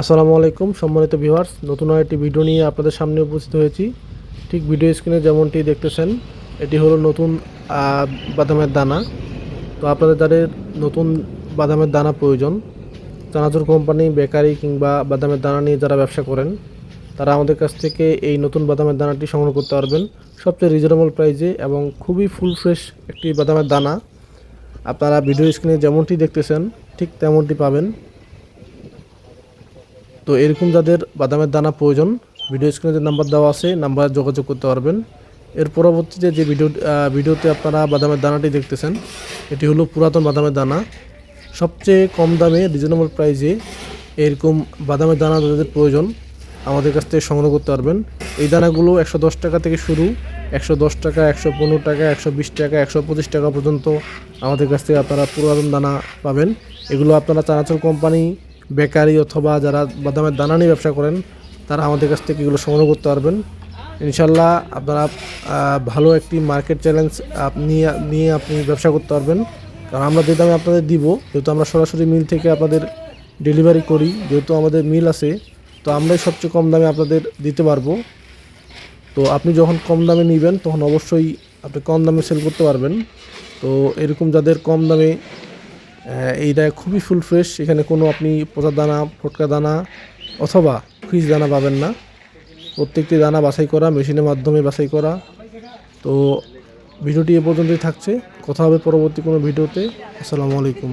আসসালামু আলাইকুম, সম্মানিত ভিউয়ার্স, নতুন আরেকটি ভিডিও নিয়ে আপনাদের সামনে উপস্থিত হয়েছি। ঠিক ভিডিও স্ক্রিনে যেমনটি দেখতেছেন, এটি হলো নতুন বাদামের দানা। তো আপনাদের যাদের নতুন বাদামের দানা প্রয়োজন, চানাচুর কোম্পানি, বেকারি কিংবা বাদামের দানা নিয়ে যারা ব্যবসা করেন, তারা আমাদের কাছ থেকে এই নতুন বাদামের দানাটি সংগ্রহ করতে পারবেন। সবচেয়ে রিজনেবল প্রাইজে এবং খুবই ফুল ফ্রেশ একটি বাদামের দানা। আপনারা ভিডিও স্ক্রিনে যেমনটি দেখতেছেন, ঠিক তেমনটি পাবেন। তো এরকম যাদের বাদামের দানা প্রয়োজন ভিডিও স্ক্রিনে যে নাম্বার দেওয়া আছে নাম্বারে যোগাযোগ করতে পারবেন। এর পরবর্তীতে যে ভিডিও ভিডিওতে আপনারা বাদামের দানাটি দেখতেছেন, এটি হলো পুরাতন বাদামের দানা। সবচেয়ে কম দামে রিজনেবল প্রাইসে এরকম বাদামের দানা যাদের প্রয়োজন, আমাদের কাছ থেকে সংগ্রহ করতে পারবেন। এই দানাগুলো একশো দশ টাকা থেকে শুরু, একশো দশ টাকা, একশো পনেরো টাকা, একশো বিশ টাকা, একশো পঁচিশ টাকা পর্যন্ত আমাদের কাছ থেকে আপনারা পুরাতন দানা পাবেন। এগুলো আপনারা চানাচুর কোম্পানি বেকারি অথবা যারা বাদামের দানা নিয়ে ব্যবসা করেন, তারা আমাদের কাছ থেকে এগুলো সংগ্রহ করতে পারবেন। ইনশাল্লাহ আপনারা ভালো একটি মার্কেট চ্যালেঞ্জ আপনি নিয়ে আপনি ব্যবসা করতে পারবেন। কারণ আমরা যে দামে আপনাদের দিব, যেহেতু আমরা সরাসরি মিল থেকে আপনাদের ডেলিভারি করি, যেহেতু আমাদের মিল আছে, তো আমরাই সবচেয়ে কম দামে আপনাদের দিতে পারব। তো আপনি যখন কম দামে নেবেন, তখন অবশ্যই আপনি কম দামে সেল করতে পারবেন। তো এরকম যাদের কম দামে এইটা খুবই ফুল ফ্রেশ এখানে কোনো আপনি পচা দানা, ফটকা দানা অথবা ফ্রিজ দানা পাবেন না। প্রত্যেকটি দানা বাছাই করা মেশিনের মাধ্যমে বাছাই করা। তো ভিডিওটি এ পর্যন্তই থাকছে। কথা হবে পরবর্তী কোনো ভিডিওতে। আসসালামু আলাইকুম।